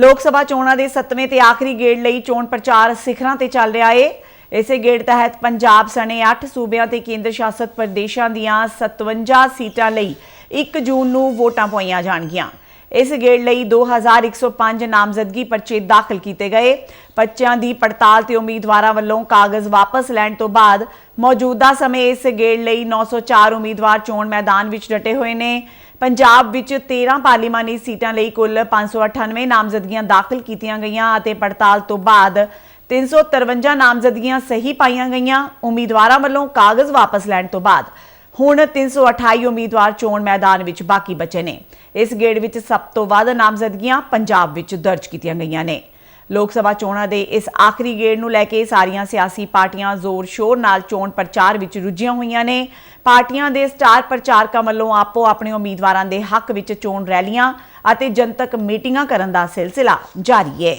ਲੋਕ ਸਭਾ ਚੋਣਾਂ ਦੇ 7ਵੇਂ ਤੇ ਆਖਰੀ ਗੇੜ ਲਈ ਚੋਣ ਪ੍ਰਚਾਰ ਸਿਖਰਾਂ ਤੇ ਚੱਲ ਰਿਹਾ ਏ। ਇਸੇ ਗੇੜ ਤਹਿਤ ਪੰਜਾਬ ਸਣੇ 8 ਸੂਬਿਆਂ ਤੇ ਕੇਂਦਰ ਸ਼ਾਸਤ ਪ੍ਰਦੇਸ਼ਾਂ ਦੀਆਂ 57 ਸੀਟਾਂ ਲਈ 1 ਜੂਨ ਨੂੰ ਵੋਟਾਂ ਪਾਈਆਂ ਜਾਣਗੀਆਂ। ਇਸ ਗੇੜ ਲਈ 2105 ਨਾਮਜ਼ਦਗੀ ਪਰਚੇ ਦਾਖਲ ਕੀਤੇ ਗਏ। ਪਰਚਿਆਂ ਦੀ ਪੜਤਾਲ ਤੇ ਉਮੀਦਵਾਰਾਂ ਵੱਲੋਂ ਕਾਗਜ਼ ਵਾਪਸ ਲੈਣ ਤੋਂ ਬਾਅਦ ਮੌਜੂਦਾ ਸਮੇਂ ਇਸ ਗੇੜ ਲਈ 904 ਉਮੀਦਵਾਰ ਚੋਣ ਮੈਦਾਨ ਵਿੱਚ ਡਟੇ ਹੋਏ ਨੇ। ਪੰਜਾਬ ਵਿੱਚ 13 ਪਾਰਲੀਮਾਨੀ ਸੀਟਾਂ ਲਈ ਕੁੱਲ 598 ਨਾਮਜ਼ਦਗੀਆਂ ਦਾਖਲ ਕੀਤੀਆਂ ਗਈਆਂ ਅਤੇ ਪੜਤਾਲ ਤੋਂ ਬਾਅਦ 353 ਨਾਮਜ਼ਦਗੀਆਂ ਸਹੀ ਪਾਈਆਂ ਗਈਆਂ। ਉਮੀਦਵਾਰਾਂ ਵੱਲੋਂ ਕਾਗਜ਼ ਵਾਪਸ ਲੈਣ ਤੋਂ ਬਾਅਦ ਹੁਣ 328 ਉਮੀਦਵਾਰ ਚੋਣ ਮੈਦਾਨ ਵਿੱਚ ਬਾਕੀ ਬਚੇ ਨੇ। ਇਸ ਗੇੜ ਵਿੱਚ ਸਭ ਤੋਂ ਵੱਧ ਨਾਮਜ਼ਦਗੀਆਂ ਪੰਜਾਬ ਵਿੱਚ ਦਰਜ ਕੀਤੀਆਂ ਗਈਆਂ ਨੇ। ਲੋਕ ਸਭਾ ਚੋਣਾਂ ਦੇ ਇਸ ਆਖਰੀ ਗੇੜ ਨੂੰ ਲੈ ਕੇ ਸਾਰੀਆਂ ਸਿਆਸੀ ਪਾਰਟੀਆਂ ਜ਼ੋਰ ਸ਼ੋਰ ਨਾਲ ਚੋਣ ਪ੍ਰਚਾਰ ਵਿੱਚ ਰੁੱਝੀਆਂ ਹੋਈਆਂ ਨੇ। ਪਾਰਟੀਆਂ ਦੇ ਸਟਾਰ ਪ੍ਰਚਾਰਕਾਂ ਵੱਲੋਂ ਆਪੋ ਆਪਣੇ ਉਮੀਦਵਾਰਾਂ ਦੇ ਹੱਕ ਵਿੱਚ ਚੋਣ ਰੈਲੀਆਂ ਅਤੇ ਜਨਤਕ ਮੀਟਿੰਗਾਂ ਕਰਨ ਦਾ ਸਿਲਸਿਲਾ ਜਾਰੀ ਹੈ।